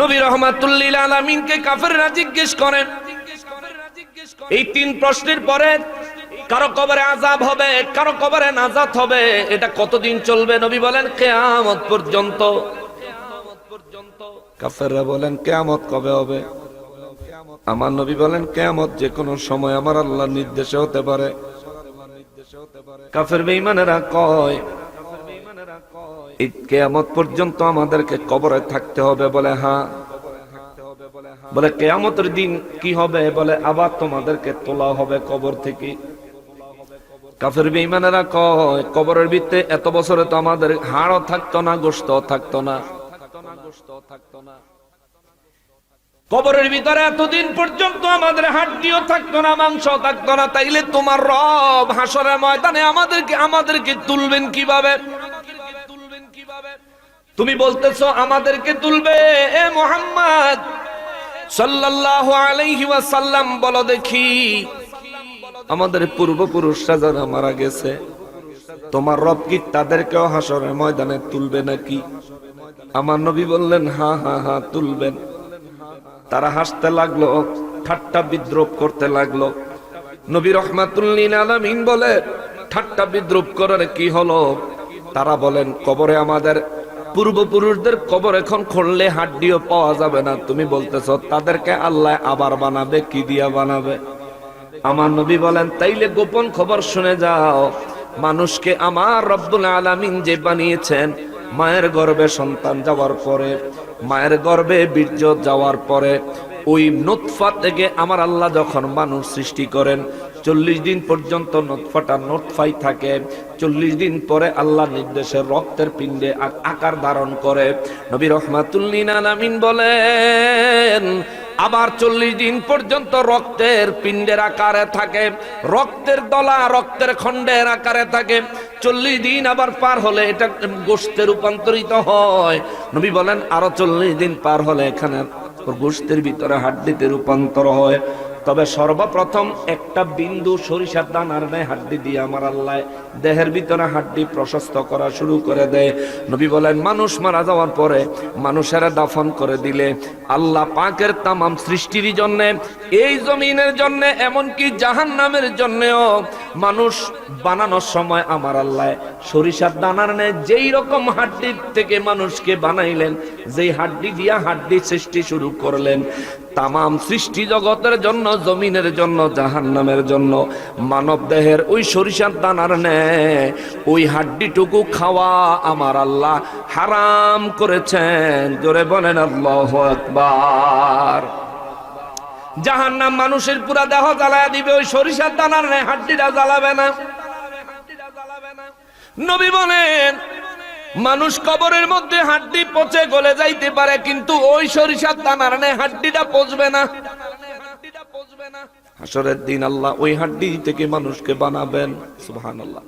নবী রহমাতুল্লিল আলমিনকে কাফেররা জিজ্ঞেস করেন। এই তিন প্রশ্নের পরে কারও কবরে আজাব হবে, কারও কবরে নাজাত হবে, এটা কতদিন চলবে? নবী বলেন, কেয়ামত পর্যন্ত। কাফেররা বলেন, কেয়ামত কবে হবে? আমার নবী বলেন, কেয়ামত যে কোনো সময়, আমার আল্লাহর নির্দেশে হতে পারে। কাফের বেঈমানেরা কয় এই কেয়ামত পর্যন্ত আমাদেরকে কবরে থাকতে হবে বলে হ্যাঁ। বলে, কেয়ামতের দিন কি হবে বলে আবার তোমাদেরকে তোলা হবে কবর থেকে। কাফের বেঈমানেরা কয়, কবরের ভিতরে এত বছরে তো আমাদের হাড়ও থাকতো না গোস্ত থাকতো না। কবরের ভিতরে এতদিন পর্যন্ত আমাদের হাড্ডিও থাকতো না মাংস থাকতো না, তাইলে তোমার রব হাসরের ময়দানে আমাদেরকে আমাদেরকে তুলবেন কীভাবে? তুমি বলতেছো আমাদেরকে তুলবে? এ মোহাম্মদ! সাল্লাল্লাহু আলাইহি বলো দেখি। আমাদের পূর্বপুরুষরা যারা মারা গেছে, তোমার রব কি তাদেরকেও হাসরের ময়দানে তুলবে নাকি? আমার নবী বললেন, হা হা হা, তুলবেন। তারা হাসতে লাগল, ঠাট্টা বিদ্রোপ করতে লাগল। নবী রহমাতুল্লিন আলামিন বলে, ঠাট্টা বিদ্রোপ করার কি হলো? তারা বলেন, কবরে আমাদের পূর্বপুরুষদের কবর এখন খুললে হাড্ডিও পাওয়া যাবে না। তুমি বলতেছ, তাদেরকে আল্লাহ আবার বানাবে, কি দিয়া বানাবে? আমার নবী বলেন, তাইলে গোপন খবর শুনে যাও। মানুষকে আমার রব্বুল আলামিন যে বানিয়েছেন, মায়ের গর্ভে সন্তান যাওয়ার পরে, মায়ের গর্ভে বীর্য যাওয়ার পরে ওই নোৎফা থেকে আমার আল্লাহ যখন মানুষ সৃষ্টি করেন, চল্লিশ দিন পর্যন্ত নোৎফাটা নোৎফাই থাকে। চল্লিশ দিন পরে আল্লাহ নির্দেশে রক্তের পিণ্ডে আকার ধারণ করে। নবী রহমাতুল্লিন আলামিন বলেন, আবার চল্লিশ দিন পর্যন্ত রক্তের পিণ্ডের আকারে থাকে, রক্তের দলা রক্তের খণ্ডের আকারে থাকে। চল্লিশ দিন আবার পার হলে এটা গোষ্ঠে রূপান্তরিত হয়। নবী বলেন, আরও চল্লিশ দিন পার হলে এখানে গোষ্ঠের ভিতরে হাড্ডিতে রূপান্তর হয়। তবে সর্বপ্রথম একটা বিন্দু সরিষার দানার নেয় হাড্ডি দিয়ে আমার আল্লাহ দেহের ভিতরে হাড্ডি প্রশস্ত করা শুরু করে দেয়। নবী বলেন, মানুষ মারা যাওয়ার পরে মানুষেরা দাফন করে দিলে আল্লাহ পাকের তামাম সৃষ্টির জন্যে, এই জমিনের জন্যে, এমনকি জাহান নামের জন্যেও মানুষ বানানোর সময় আমার আল্লাহ সরিষার দানার নেয় যেই রকম হাড্ডি থেকে মানুষকে বানাইলেন, যেই হাড্ডি দিয়া হাড্ডি সৃষ্টি শুরু করলেন। তামাম সৃষ্টি জগতের জন্য, জমিনের জন্য জাহান নামের জন্য, মানব দেহের ওই সরিষার দানার নেয় ওই হাড্ডিটুকু খাওয়া আমার আল্লাহ হারাম করেছেন। জোরে বলেন, আল্লাহ আকবার। জাহান নাম মানুষের পুরা দেহ জ্বালায় দিবে, ওই সরিষার দানার নেয় হাড্ডিটা জ্বালাবে না। নবী বলেন, মানুষ কবরের মধ্যে হাড্ডি পচে গলে যাইতে পারে, কিন্তু ওই সরিষার দানার নেই হাড্ডিটা পচবে না। হাসরের দিন আল্লাহ ওই হাড্ডি থেকে মানুষকে বানাবেন, সুবহানাল্লাহ।